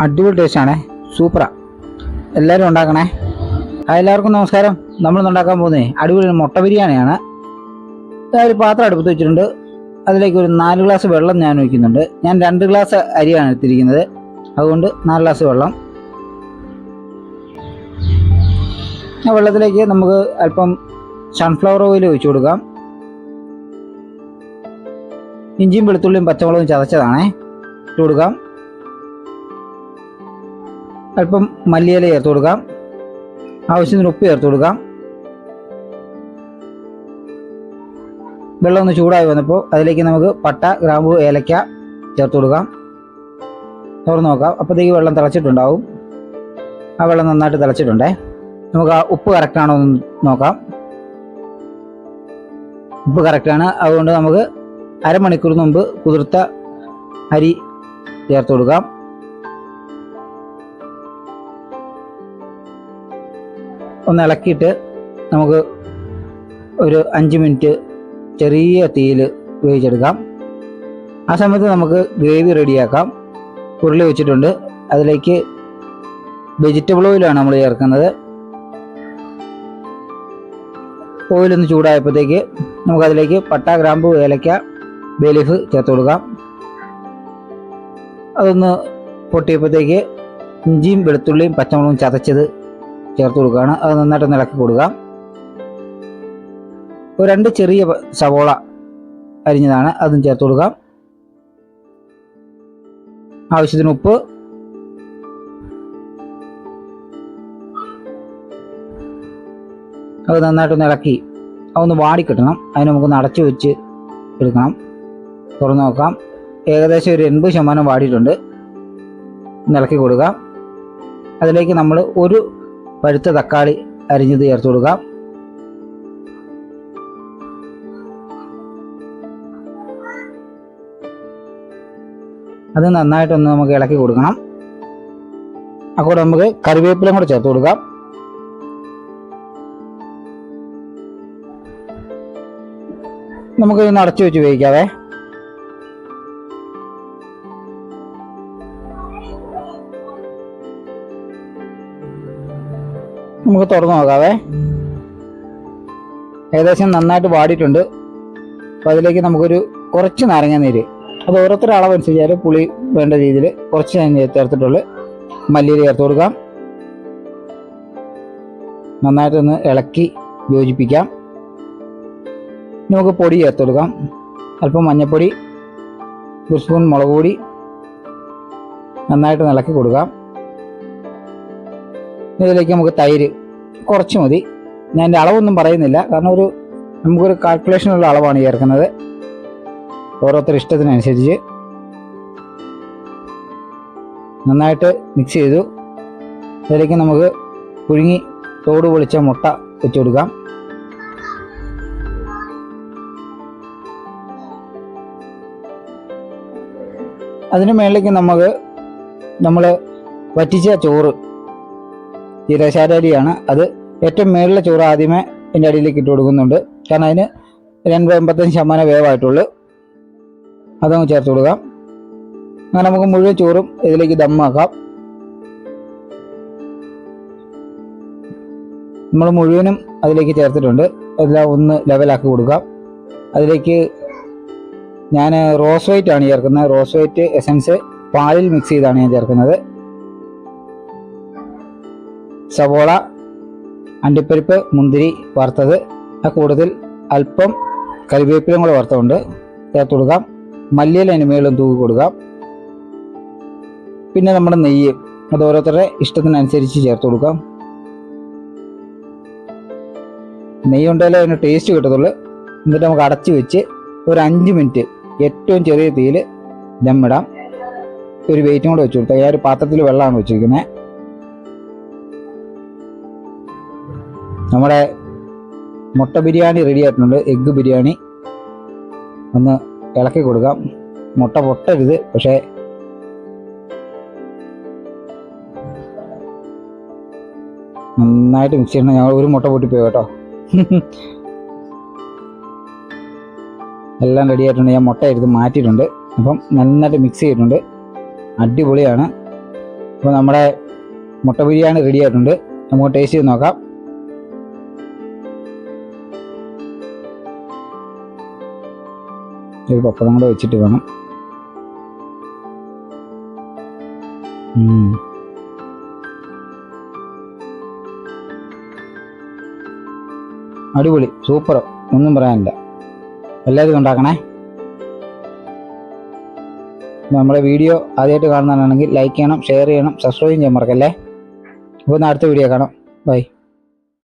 അടിപൊളി ടേസ്റ്റാണേ സൂപ്പറാ എല്ലാവരും ഉണ്ടാക്കണേ. എല്ലാവർക്കും നമസ്കാരം. നമ്മൾ ഉണ്ടാക്കാൻ പോകുന്നേ അടിപൊളി മുട്ട ബിരിയാണിയാണ്. ഒരു പാത്രം അടുപ്പത്ത് വെച്ചിട്ടുണ്ട്. അതിലേക്ക് ഒരു നാല് ഗ്ലാസ് വെള്ളം ഞാൻ ഒഴിക്കുന്നുണ്ട്. ഞാൻ രണ്ട് ഗ്ലാസ് അരിയാണ് എടുത്തിരിക്കുന്നത്. അതുകൊണ്ട് നാല് ഗ്ലാസ് വെള്ളം. ആ വെള്ളത്തിലേക്ക് നമുക്ക് അല്പം സൺഫ്ലവർ ഓയിൽ ഒഴിച്ചു കൊടുക്കാം. ഇഞ്ചിയും വെളുത്തുള്ളിയും പച്ചമുളകും ചതച്ചതാണേ. ഇട്ട് കൊടുക്കാം. അല്പം മല്ലിയില ചേർത്ത് കൊടുക്കാം. ആവശ്യത്തിന് ഉപ്പ് ചേർത്ത് കൊടുക്കാം. വെള്ളം ഒന്ന് ചൂടായി വന്നപ്പോൾ അതിലേക്ക് നമുക്ക് പട്ട ഗ്രാമ്പു ഏലക്ക ചേർത്ത് കൊടുക്കാം. തുറന്ന് നോക്കാം. അപ്പോഴത്തേക്ക് വെള്ളം തിളച്ചിട്ടുണ്ടാവും. ആ വെള്ളം നന്നായിട്ട് തിളച്ചിട്ടുണ്ടേ. നമുക്ക് ആ ഉപ്പ് കറക്റ്റാണോ എന്ന് നോക്കാം. ഉപ്പ് കറക്റ്റാണ് അതുകൊണ്ട് നമുക്ക് അരമണിക്കൂർ മുമ്പ് കുതിർത്ത അരി ചേർത്ത് കൊടുക്കാം. ഒന്ന് ഇളക്കിയിട്ട് നമുക്ക് ഒരു അഞ്ച് മിനിറ്റ് ചെറിയ തീയിൽ വേവിച്ചെടുക്കാം. ആ സമയത്ത് നമുക്ക് ഗ്രേവി റെഡിയാക്കാം. ഉരുളി വെച്ചിട്ടുണ്ട്. അതിലേക്ക് വെജിറ്റബിൾ ഓയിലാണ് നമ്മൾ ചേർക്കുന്നത്. ഓയിലൊന്ന് ചൂടായപ്പോഴത്തേക്ക് നമുക്കതിലേക്ക് പട്ട ഗ്രാമ്പു ഏലക്ക ബേലീഫ് ചേർത്ത് കൊടുക്കാം. അതൊന്ന് പൊട്ടിയപ്പോഴത്തേക്ക് ഇഞ്ചിയും വെളുത്തുള്ളിയും പച്ചമുളകും ചതച്ചത് ചേർത്ത് കൊടുക്കുകയാണ്. അത് നന്നായിട്ട് ഇളക്കി കൊടുക്കുക. ഒരു രണ്ട് ചെറിയ സവോള അരിഞ്ഞതാണ്. അതും ചേർത്ത് കൊടുക്കാം ആവശ്യത്തിന് ഉപ്പ്. അത് നന്നായിട്ടൊന്ന് ഇളക്കി അതൊന്ന് വാടിക്കിട്ടണം. അതിന് നമുക്കൊന്ന് അടച്ചു വെച്ച് എടുക്കണം. തുറന്നു നോക്കാം. ഏകദേശം ഒരു എൺപത് ശതമാനം വാടിയിട്ടുണ്ട്. ഇളക്കി കൊടുക്കാം. അതിലേക്ക് നമ്മൾ ഒരു പഴുത്ത തക്കാളി അരിഞ്ഞത് ചേർത്ത് കൊടുക്കാം. അത് നന്നായിട്ടൊന്ന് നമുക്ക് ഇളക്കി കൊടുക്കണം. അക്കൂടെ നമുക്ക് കറിവേപ്പിലയും കൂടെ ചേർത്ത് കൊടുക്കാം. നമുക്ക് ഇന്ന് അടച്ചു വെച്ച് വേവിക്കാവേ. നമുക്ക് തുറന്നു നോക്കാവേ. ഏകദേശം നന്നായിട്ട് വാടിയിട്ടുണ്ട്. അപ്പോൾ അതിലേക്ക് നമുക്കൊരു കുറച്ച് നാരങ്ങ നീര്. അത് ഓരോരുത്തരുടെ അളവനുസരിച്ചാൽ പുളി വേണ്ട രീതിയിൽ കുറച്ച് ഞാൻ ചേർത്തിട്ടുള്ളൂ മല്ലിയിൽ ചേർത്ത് കൊടുക്കാം. നന്നായിട്ടൊന്ന് ഇളക്കി യോജിപ്പിക്കാം. നമുക്ക് പൊടി ചേർത്ത് കൊടുക്കാം. അല്പം മഞ്ഞൾപ്പൊടി ഒരു സ്പൂൺ മുളക് പൊടി നന്നായിട്ട് ഇളക്കി കൊടുക്കാം. ഇതിലേക്ക് നമുക്ക് തൈര് കുറച്ച് മതി. ഞാൻ എന്റെ അളവൊന്നും പറയുന്നില്ല. കാരണം ഒരു നമുക്കൊരു കാൽക്കുലേഷനുള്ള അളവാണ് ചേർക്കുന്നത്. ഓരോരുത്തർ ഇഷ്ടത്തിനനുസരിച്ച്. നന്നായിട്ട് മിക്സ് ചെയ്തു. അതിലേക്ക് നമുക്ക് പുഴുങ്ങി തോട് പൊളിച്ച മുട്ട വെച്ച് കൊടുക്കാം. അതിന് മേളിലേക്ക് നമുക്ക് നമ്മൾ വറ്റിച്ച ചോറ് ജീരശാലരിയാണ് അത് ഏറ്റവും മേളിലെ ചോറ് ആദ്യമേ എന്റെ അടിയിലേക്ക് ഇട്ട് കൊടുക്കുന്നുണ്ട്. കാരണം അതിന് രണ്ട് എൺപത്തഞ്ച് ശതമാനം വേവായിട്ടുള്ളൂ. അതങ്ങ് ചേർത്ത് കൊടുക്കാം. അങ്ങനെ നമുക്ക് മുഴുവൻ ചോറും ഇതിലേക്ക് ദമ്മാക്കാം. നമ്മൾ മുഴുവനും അതിലേക്ക് ചേർത്തിട്ടുണ്ട്. എല്ലാം ഒന്ന് ലെവലാക്കി കൊടുക്കാം. അതിലേക്ക് ഞാൻ റോസ് വൈറ്റ് ആണ് ചേർക്കുന്നത്. റോസ് വൈറ്റ് എസൻസ് പാലിൽ മിക്സ് ചെയ്താണ് ഞാൻ ചേർക്കുന്നത്. സവോള അണ്ടിപ്പരിപ്പ് മുന്തിരി വറുത്തത്. ആ കൂടുതൽ അല്പം കരിവേപ്പിലും കൂടെ വറുത്തുകൊണ്ട് ചേർത്ത് കൊടുക്കാം. മല്ലിയില മേളും തൂക്കി കൊടുക്കാം. പിന്നെ നമ്മുടെ നെയ്യ് അത് ഓരോരുത്തരുടെ ഇഷ്ടത്തിനനുസരിച്ച് ചേർത്ത് കൊടുക്കാം. നെയ്യ് ഉണ്ടെങ്കിലേ അതിന് ടേസ്റ്റ് കിട്ടത്തുള്ളൂ. എന്നിട്ട് നമുക്ക് അടച്ചു വെച്ച് ഒരു അഞ്ച് മിനിറ്റ് ഏറ്റവും ചെറിയ തീയിൽ ദമ്മിടാം ഒരു വെയിറ്റും കൂടെ വെച്ചു കൊടുത്താൽ ഞാൻ ഒരു പാത്രത്തിൽ വെള്ളമാണ് വെച്ചിരിക്കുന്നത്. നമ്മുടെ മുട്ട ബിരിയാണി റെഡി ആയിട്ടുണ്ട്. എഗ്ഗ് ബിരിയാണി. ഒന്ന് ഇളക്കി കൊടുക്കാം. മുട്ട പൊട്ടരുത് പക്ഷേ നന്നായിട്ട് മിക്സ് ചെയ്യണം. ഞങ്ങൾ ഒരു മുട്ട പൊട്ടിപ്പോയി കേട്ടോ. എല്ലാം റെഡി ആയിട്ടുണ്ട്. ഞാൻ മുട്ട എടുത്ത് മാറ്റിയിട്ടുണ്ട്. അപ്പം നന്നായിട്ട് മിക്സ് ചെയ്തിട്ടുണ്ട്. അടിപൊളിയാണ്. അപ്പോൾ നമ്മുടെ മുട്ട ബിരിയാണി റെഡി ആയിട്ടുണ്ട്. നമുക്ക് ടേസ്റ്റ് ചെയ്ത് നോക്കാം. ഒരു പപ്പടം കൂടെ വെച്ചിട്ട് വേണം. അടിപൊളി സൂപ്പർ ഒന്നും പറയാനില്ല. എല്ലാവരും ഉണ്ടാക്കണേ. നമ്മുടെ വീഡിയോ ആദ്യമായിട്ട് കാണുന്നതാണെങ്കിൽ ലൈക്ക് ചെയ്യണം ഷെയർ ചെയ്യണം സബ്സ്ക്രൈബ് ചെയ്യാൻ മറക്കല്ലേ? അപ്പോൾ അടുത്ത വീഡിയോ കാണാം. ബൈ